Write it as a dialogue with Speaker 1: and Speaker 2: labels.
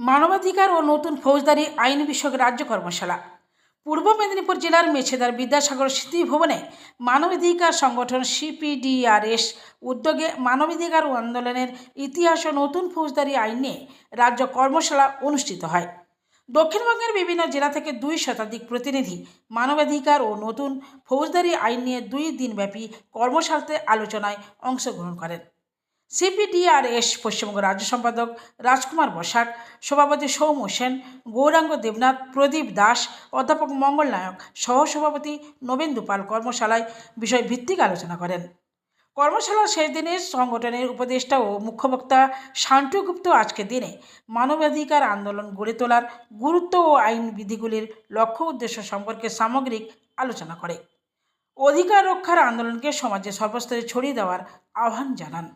Speaker 1: মানবাধিকার ও নতুন ফৌজদারি আইন বিষয়ক রাজ্য কর্মশালা। পূর্ব মেদিনীপুর জেলার মেছেদার বিদ্যাসাগর স্মৃতি ভবনে মানবাধিকার সংগঠন সিপিডিআরএস উদ্যোগে মানবাধিকার আন্দোলনের ইতিহাস ও নতুন ফৌজদারি আইন নিয়ে রাজ্য কর্মশালা অনুষ্ঠিত হয়। দক্ষিণবঙ্গের বিভিন্ন জেলা থেকে দুই শতাধিক প্রতিনিধি মানবাধিকার ও নতুন ফৌজদারি আইন নিয়ে দুই দিনব্যাপী কর্মশালাতে আলোচনায় অংশগ্রহণ করেন। সিপিডিআরএস পশ্চিমবঙ্গ রাজ্য সম্পাদক রাজকুমার বসাক, সভাপতি সৌম সেন, গৌরাঙ্গ দেবনাথ, প্রদীপ দাস, অধ্যাপক মঙ্গল নায়ক, সহসভাপতি নবেন্দু পাল কর্মশালায় বিষয় ভিত্তিক আলোচনা করেন। কর্মশালার শেষ দিনে সংগঠনের উপদেষ্টা ও মুখ্যবক্তা শান্টু গুপ্ত আজকের দিনে মানবাধিকার আন্দোলন গড়ে তোলার গুরুত্ব ও আইন বিধিগুলির লক্ষ্য উদ্দেশ্য সম্পর্কে সামগ্রিক আলোচনা করে। অধিকার রক্ষার আন্দোলনকে সমাজে সর্বস্তরে ছড়িয়ে দেওয়ার আহ্বান জানান।